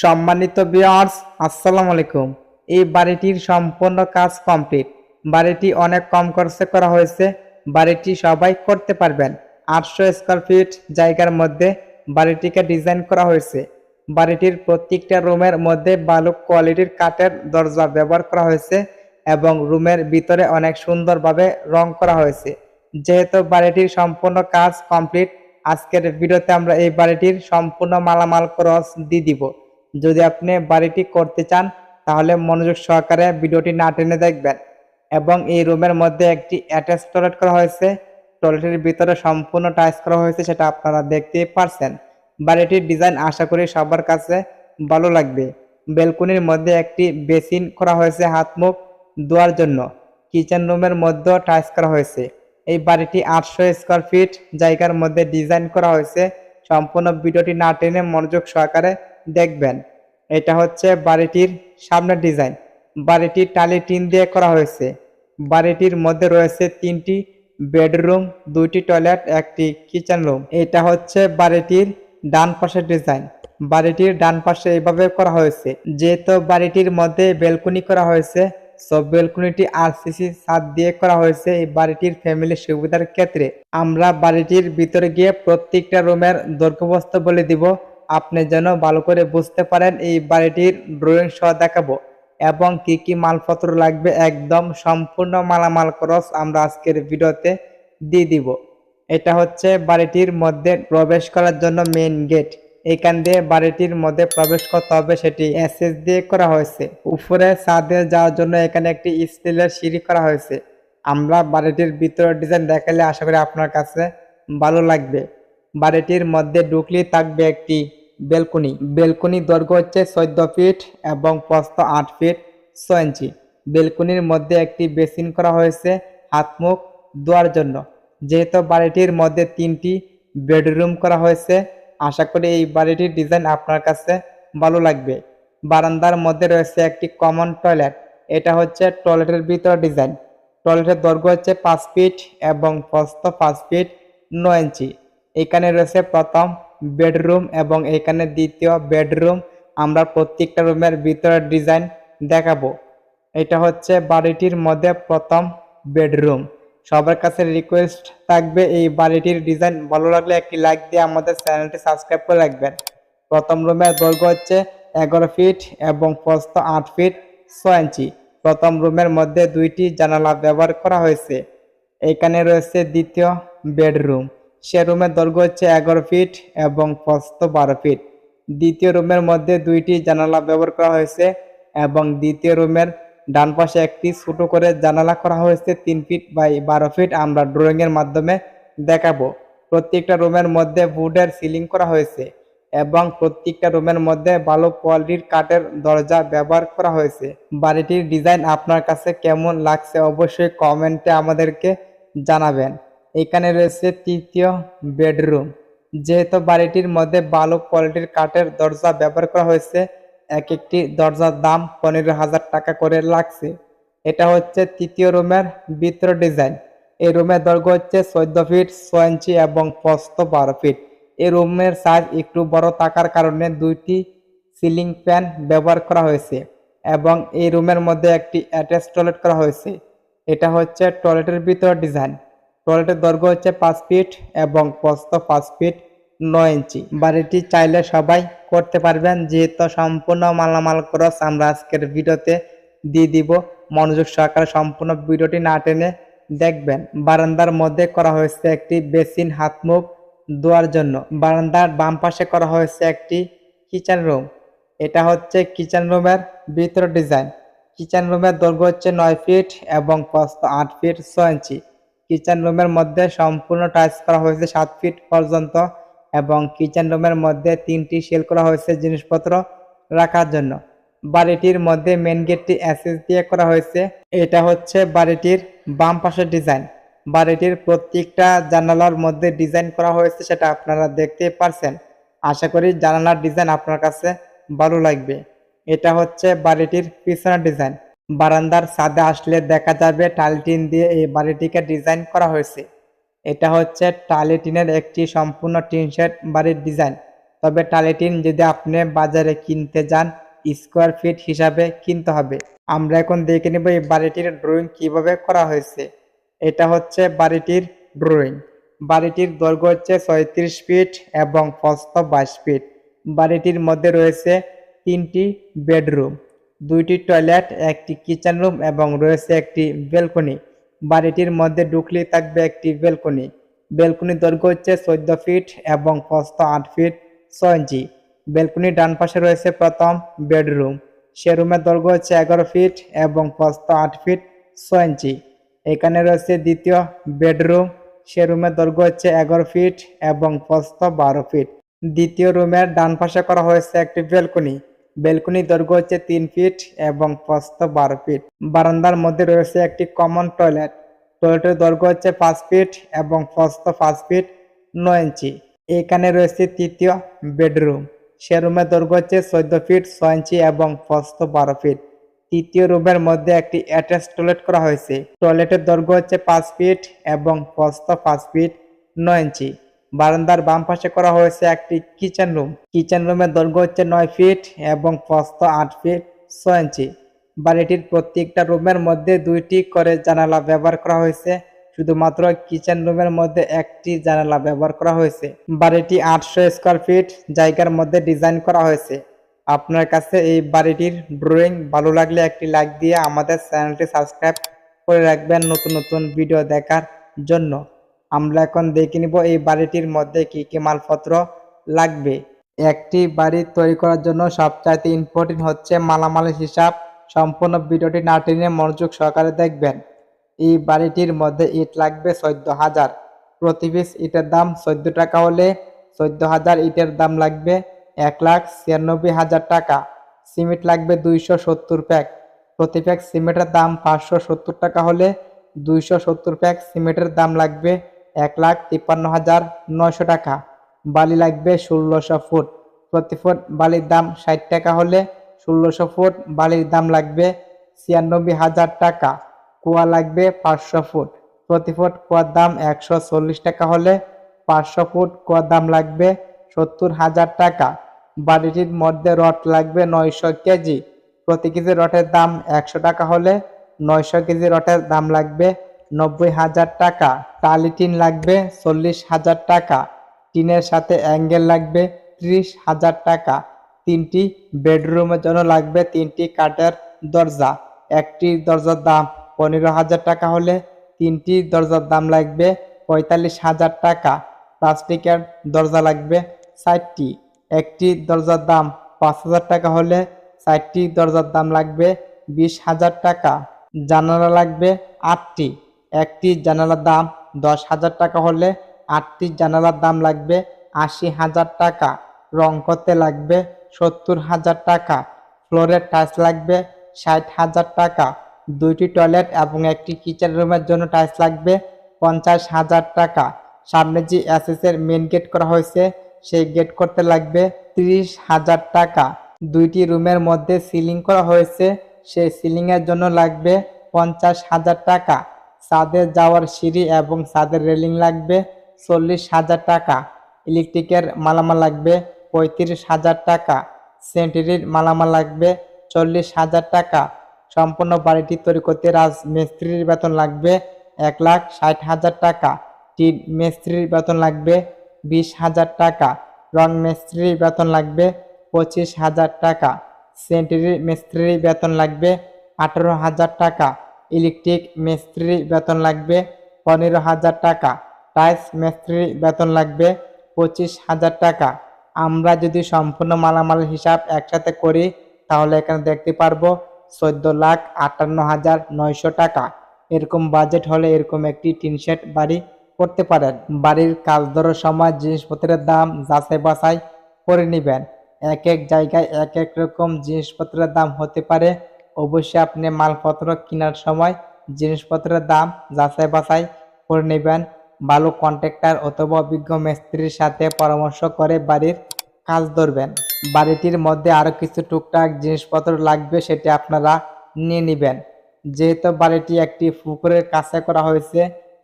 সম্মানিত বিয়ার্স আসসালামু আলাইকুম। এই বাড়িটির সম্পূর্ণ কাজ কমপ্লিট বাড়িটি অনেক কম খরচে করা হয়েছে। বাড়িটি সবাই করতে পারবেন। আটশো স্কোয়ার ফিট জায়গার মধ্যে বাড়িটিকে ডিজাইন করা হয়েছে। বাড়িটির প্রত্যেকটা রুমের মধ্যে ভালো কোয়ালিটির কাঠের দরজা ব্যবহার করা হয়েছে এবং রুমের ভিতরে অনেক সুন্দরভাবে রং করা হয়েছে। যেহেতু বাড়িটির সম্পূর্ণ কাজ কমপ্লিট আজকের ভিডিওতে আমরা এই বাড়িটির সম্পূর্ণ মালামাল ক্রস দিয়ে দিব। যদি আপনি বাড়িটি করতে চান, তাহলে মনোযোগ সহকারে ভিডিওটি না টেনে দেখবেন এবং এই রুমের মধ্যে একটি অ্যাটাচ টয়লেট করা হয়েছে। টয়লেটের ভিতরে সম্পূর্ণ টাইস করা হয়েছে, সেটা আপনারা দেখতে পারছেন। বাড়িটির ডিজাইন আশা করি সবার কাছে ভালো লাগবে। বেলকনির মধ্যে একটি বেসিন করা হয়েছে হাত মুখ ধোয়ার জন্য। কিচেন রুমের মধ্যেও টাইস করা হয়েছে। এই বাড়িটি আটশো স্কোয়ার ফিট জায়গার মধ্যে ডিজাইন করা হয়েছে। সম্পূর্ণ ভিডিওটি না টেনে মনোযোগ সহকারে দেখবেন। এটা হচ্ছে বাড়িটির সামনের ডিজাইন। বাড়িটির টালি টিন দিয়ে করা হয়েছে। বাড়িটির মধ্যে রয়েছে তিনটি বেডরুম, দুইটি টয়লেট, একটি কিচেন রুম। এটা হচ্ছে বাড়িটির ডান পাশের ডিজাইন। বাড়িটির ডান পাশে এইভাবে করা হয়েছে। যেহেতু বাড়িটির মধ্যে বেলকনি করা হয়েছে সব বেলকনিটি আরসিসি ছাদ দিয়ে করা হয়েছে এই বাড়িটির ফ্যামিলি সুবিধার ক্ষেত্রে। আমরা বাড়িটির ভিতরে গিয়ে প্রত্যেকটা রুমের দৈর্ঘ্যবস্ত বলে দিব। আপনি যেন ভালো করে বুঝতে পারেন এই বাড়িটির ড্রয়িং সহ দেখাবো। এবং কি কি মালপত্র লাগবে একদম সম্পূর্ণ মালামাল খরচ আমরা আজকের ভিডিওতে দিয়ে দিব। এটা হচ্ছে বাড়িটির মধ্যে প্রবেশ করার জন্য মেইন গেট এখান দিয়ে বাড়িটির মধ্যে প্রবেশ করতে হবে, সেটি এসএস দিয়ে করা হয়েছে। উপরে ছাদে যাওয়ার জন্য এখানে একটি স্টিলের সিঁড়ি করা হয়েছে। আমরা বাড়িটির ভিতরের ডিজাইন দেখালে আশা করি আপনার কাছে ভালো লাগবে। বাড়িটির মধ্যে ঢুকলেই থাকবে একটি বেলকনি। বেলকনি দৈর্ঘ্য হচ্ছে চোদ্দ ফিট এবং প্রস্থ আট ফিট ছয় ইঞ্চি। বেলকনির মধ্যে একটি বেসিন করা হয়েছে হাত মুখ ধোয়ার জন্য। যেহেতু বাড়িটির মধ্যে তিনটি বেডরুম করা হয়েছে আশা করি এই বাড়িটির ডিজাইন আপনার কাছে ভালো লাগবে। বারান্দার মধ্যে রয়েছে একটি কমন টয়লেট এটা হচ্ছে টয়লেটের ভিতর ডিজাইন টয়লেটের দৈর্ঘ্য হচ্ছে পাঁচ ফিট এবং প্রস্থ পাঁচ ফিট নয় ইঞ্চি। এখানে রয়েছে প্রথম বেডরুম এবং এখানে দ্বিতীয় বেডরুম আমরা প্রত্যেকটা রুমের ভিতরের ডিজাইন দেখাবো। এটা হচ্ছে বাড়িটির মধ্যে প্রথম বেডরুম সবার কাছে রিকোয়েস্ট থাকবে এই বাড়িটির ডিজাইন ভালো লাগলে একটি লাইক দিয়ে আমাদের চ্যানেলটি সাবস্ক্রাইব করে রাখবেন। প্রথম রুমের দৈর্ঘ্য হচ্ছে এগারো ফিট এবং প্রস্থ আট ফিট ছয় ইঞ্চি প্রথম রুমের মধ্যে দুইটি জানালা ব্যবহার করা হয়েছে। এখানে রয়েছে দ্বিতীয় বেডরুম সে রুমের দৈর্ঘ্য হচ্ছে এগারো ফিট এবং প্রস্থ বারো ফিট দ্বিতীয় রুমের মধ্যে দুইটি জানালা ব্যবহার করা হয়েছে এবং দ্বিতীয় রুমের ডান পাশে একটি ছোট করে জানালা করা হয়েছে, তিন ফিট বাই বারো ফিট আমরা ড্রয়িং এর মাধ্যমে দেখাবো। প্রত্যেকটা রুমের মধ্যে বুডের সিলিং করা হয়েছে এবং প্রত্যেকটা রুমের মধ্যে ভালো কোয়ালিটির কাঠের দরজা ব্যবহার করা হয়েছে। বাড়িটির ডিজাইন আপনার কাছে কেমন লাগছে অবশ্যই কমেন্টে আমাদেরকে জানাবেন। এখানে রয়েছে তৃতীয় বেডরুম যেহেতু বাড়িটির মধ্যে ভালো কোয়ালিটির কাঠের দরজা ব্যবহার করা হয়েছে এক একটি দরজার দাম পনেরো হাজার টাকা করে লাগছে। এটা হচ্ছে তৃতীয় রুমের ভিতর ডিজাইন। এই রুমের দৈর্ঘ্য হচ্ছে চোদ্দ ফিট, ছয় ইঞ্চি এবং প্রস্থ বারো ফিট। এই রুমের সাইজ একটু বড় থাকার কারণে দুইটি সিলিং ফ্যান ব্যবহার করা হয়েছে এবং এই রুমের মধ্যে একটি অ্যাটাচ টয়লেট করা হয়েছে। এটা হচ্ছে টয়লেটের ভিতর ডিজাইন। টয়লেটের দৈর্ঘ্য হচ্ছে পাঁচ ফিট এবং প্রস্থ পাঁচ ফিট। নয় ইঞ্চি। বাড়িটি চাইলে সবাই করতে পারবেন। যেহেতু সম্পূর্ণ মালামাল খরচ আমরা আজকের ভিডিওতে দিয়ে দিব। মনোযোগ সহকারে সম্পূর্ণ ভিডিওটি না টেনে দেখবেন। বারান্দার মধ্যে করা হয়েছে একটি বেসিন হাত মুখ ধোয়ার জন্য। বারান্দার বাম পাশে করা হয়েছে একটি কিচেন রুম। এটা হচ্ছে কিচেন রুমের ভিতর ডিজাইন। কিচেন রুমের দৈর্ঘ্য হচ্ছে নয় ফিট এবং প্রস্থ আট ফিট ছয় ইঞ্চি। কিচেন রুমের মধ্যে সম্পূর্ণ টাইলস করা হয়েছে সাত ফিট পর্যন্ত। এবং কিচেন রুমের মধ্যে তিনটি সেল করা হয়েছে জিনিসপত্র রাখার জন্য। বাড়িটির মধ্যে মেন গেটটি অ্যাসেস দিয়ে করা হয়েছে। এটা হচ্ছে বাড়িটির বাম পাশের ডিজাইন বাড়িটির প্রত্যেকটা জানালার মধ্যে ডিজাইন করা হয়েছে সেটা আপনারা দেখতে পারছেন। আশা করি জানালার ডিজাইন আপনার কাছে ভালো লাগবে। এটা হচ্ছে বাড়িটির পিছনের ডিজাইন বারান্দার ছাদে আসলে দেখা যাবে টাইলটিন দিয়ে এই বাড়িটিকে ডিজাইন করা হয়েছে। এটা হচ্ছে টালি টিনের একটি সম্পূর্ণ টিন শেড বাড়ির ডিজাইন। তবে টালিটিন যদি আপনি বাজারে কিনতে যান, স্কোয়ার ফিট হিসাবে কিনতে হবে। আমরা এখন দেখে নেব এই বাড়িটির ড্রয়িং কীভাবে করা হয়েছে। এটা হচ্ছে বাড়িটির ড্রয়িং বাড়িটির দৈর্ঘ্য হচ্ছে ছয়ত্রিশ ফিট এবং প্রস্থ বাইশ ফিট। বাড়িটির মধ্যে রয়েছে তিনটি বেডরুম, দুইটি টয়লেট, একটি কিচেন রুম এবং রয়েছে একটি বেলকনি বাড়িটির মধ্যে ঢুকলেই থাকবে একটি বেলকনি। বেলকনির দৈর্ঘ্য হচ্ছে চোদ্দ ফিট এবং প্রস্থ আট ফিট ছয় ইঞ্চি। বেলকনির ডান পাশে রয়েছে প্রথম বেডরুম। সে রুমের দৈর্ঘ্য হচ্ছে এগারো ফিট এবং প্রস্থ আট ফিট ছয় ইঞ্চি। এখানে রয়েছে দ্বিতীয় বেডরুম। সে রুমের দৈর্ঘ্য হচ্ছে এগারো ফিট এবং প্রস্থ বারো ফিট। দ্বিতীয় রুমের ডান পাশে করা হয়েছে একটি বেলকনি দৈর্ঘ্য হচ্ছে তিন ফিট এবং প্রস্থ বারো ফিট। বারান্দার মধ্যে রয়েছে একটি কমন টয়লেট টয়লেটের দৈর্ঘ্য হচ্ছে পাঁচ ফিট এবং প্রস্থ পাঁচ ফিট নয় ইঞ্চি। এখানে রয়েছে তৃতীয় বেডরুম। সে রুমের দৈর্ঘ্য হচ্ছে চোদ্দ ফিট ছয় ইঞ্চি এবং প্রস্থ বারো ফিট। তৃতীয় রুমের মধ্যে একটি অ্যাটাচ টয়লেট করা হয়েছে। টয়লেটের দৈর্ঘ্য হচ্ছে পাঁচ ফিট এবং প্রস্থ পাঁচ ফিট নয় ইঞ্চি। বারান্দার বাম পাশে করা হয়েছে একটি কিচেন রুম কিচেন রুমের দৈর্ঘ্য হচ্ছে নয় ফিট এবং প্রস্থ আট ফিট ছয় ইঞ্চি বাড়িটির প্রত্যেকটা রুমের মধ্যে দুইটি করে জানালা ব্যবহার করা হয়েছে। শুধুমাত্র কিচেন রুমের মধ্যে একটি জানালা ব্যবহার করা হয়েছে। বাড়িটি আটশো স্কোয়ার ফিট জায়গার মধ্যে ডিজাইন করা হয়েছে। আপনার কাছে এই বাড়িটির ড্রয়িং ভালো লাগলে একটি লাইক দিয়ে আমাদের চ্যানেলটি সাবস্ক্রাইব করে রাখবেন। নতুন নতুন ভিডিও দেখার জন্য। আমরা এখন দেখে নিব এই বাড়িটির মধ্যে কি কি মালপত্র লাগবে। একটি বাড়ি তৈরি করার জন্য সবচাইতে ইম্পর্টেন্ট হচ্ছে মালামালের হিসাব। সম্পূর্ণ ভিডিওটি না টেনে মনোযোগ সহকারে দেখবেন। এই বাড়িটির মধ্যে ইট লাগবে চোদ্দ হাজার। প্রতি পিস ইটের দাম চোদ্দ টাকা হলে চোদ্দ হাজার ইটের দাম লাগবে এক লাখ ছিয়ানব্বই হাজার টাকা। সিমেন্ট লাগবে দুইশো সত্তর প্যাক। প্রতি প্যাক সিমেন্টের দাম পাঁচশো সত্তর টাকা হলে দুইশো সত্তর প্যাক সিমেন্টের দাম লাগবে এক লাখ তিপ্পান্ন হাজার নয়শো টাকা। বালি লাগবে ষোলোশো ফুট। প্রতি ফুট বালির দাম ষাট টাকা হলে ষোলোশো ফুট বালির দাম লাগবে ছিয়ানব্বই হাজার টাকা। কুয়া লাগবে পাঁচশো ফুট। প্রতি ফুট কুয়ার দাম একশো চল্লিশ টাকা হলে পাঁচশো ফুট কুয়ার দাম লাগবে সত্তর হাজার টাকা। বাড়িটির মধ্যে রড লাগবে নয়শো কেজি। প্রতি কেজি রটের দাম একশো টাকা হলে নয়শো কেজি রটের দাম লাগবে নব্বই হাজার টাকা টালি টিন লাগবে চল্লিশ হাজার টাকা, টিনের সাথে অ্যাঙ্গেল লাগবে ত্রিশ হাজার টাকা, তিনটি বেডরুমের জন্য লাগবে তিনটি কাঠের দরজা, একটি দরজার দাম পনেরো হাজার টাকা হলে তিনটি দরজার দাম লাগবে পঁয়তাল্লিশ হাজার টাকা, প্লাস্টিকের দরজা লাগবে ষাটটি, একটি দরজার দাম পাঁচ হাজার টাকা হলে ষাটটি দরজার দাম লাগবে বিশ হাজার টাকা, জানালা লাগবে আটটি একটি জানালার দাম দশ হাজার টাকা হলে আটটি জানালার দাম লাগবে আশি হাজার টাকা। রং করতে লাগবে সত্তর হাজার টাকা। ফ্লোরের টাইলস লাগবে ষাট হাজার টাকা। দুইটি টয়লেট এবং একটি কিচেন রুমের জন্য টাইলস লাগবে পঞ্চাশ হাজার টাকা। সামনে যে এসএসের মেন গেট করা হয়েছে, সেই গেট করতে লাগবে ত্রিশ হাজার টাকা। দুইটি রুমের মধ্যে সিলিং করা হয়েছে, সেই সিলিং এর জন্য লাগবে পঞ্চাশ হাজার টাকা। ছাদে যাওয়ার সিঁড়ি এবং ছাদের রেলিং লাগবে চল্লিশ হাজার টাকা। ইলেকট্রিকের মালামাল লাগবে পঁয়ত্রিশ হাজার টাকা। সেন্টারির মালামাল লাগবে চল্লিশ হাজার টাকা। সম্পূর্ণ বাড়িটি তৈরি করতে রাজ মিস্ত্রির বেতন লাগবে এক লাখ ষাট হাজার টাকা। টিন মিস্ত্রির বেতন লাগবে বিশ হাজার টাকা। রং মিস্ত্রির বেতন লাগবে পঁচিশ হাজার টাকা। সেন্টারি মিস্ত্রির বেতন লাগবে আঠারো হাজার টাকা। ইলেকট্রিক মিস্ত্রি বেতন লাগবে পনেরো হাজার টাকা, টাইলস মিস্ত্রি বেতন লাগবে পঁচিশ হাজার টাকা। আমরা যদি সম্পূর্ণ মালামাল হিসাব একসাথে করি, তাহলে এখানে দেখতে পারব চোদ্দ লাখ আটান্ন হাজার নয়শো টাকা। এরকম বাজেট হলে এরকম একটি টিন শেড বাড়ি করতে পারেন। বাড়ির কাজ ধরার সময় জিনিসপত্রের দাম যাচাই বাছাই করে নেবেন। এক এক জায়গায় এক এক রকম জিনিসপত্রের দাম হতে পারে। অবশ্যই আপনি মালপত্র কেনার সময় জিনিসপত্রের দাম যাচাই বাছাই করে নেবেন। ভালো কন্ট্রাক্টর অথবা অভিজ্ঞ মিস্ত্রির সাথে পরামর্শ করে বাড়ির কাজ ধরবেন। বাড়িটির মধ্যে আরও কিছু টুকটাক জিনিসপত্র লাগবে সেটি আপনারা নিয়ে নেবেন। যেহেতু বাড়িটি একটি পুকুরের কাছে করা হয়েছে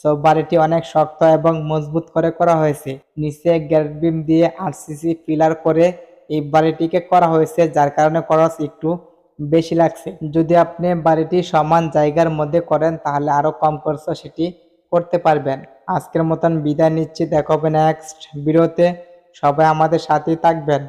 সো বাড়িটি অনেক শক্ত এবং মজবুত করে করা হয়েছে। নিচে গ্যারেট বিম দিয়ে আরসিসি পিলার করে এই বাড়িটিকে করা হয়েছে, যার কারণে খরচ একটু বেশি লাগছে। যদি আপনি বাড়িটি সমান জায়গার মধ্যে করেন, তাহলে আরও কম খরচ সেটি করতে পারবেন। আজকের মতন বিদায় নিচ্ছি। দেখা হবে নেক্সট ভিডিওতে সবাই আমাদের সাথেই থাকবেন।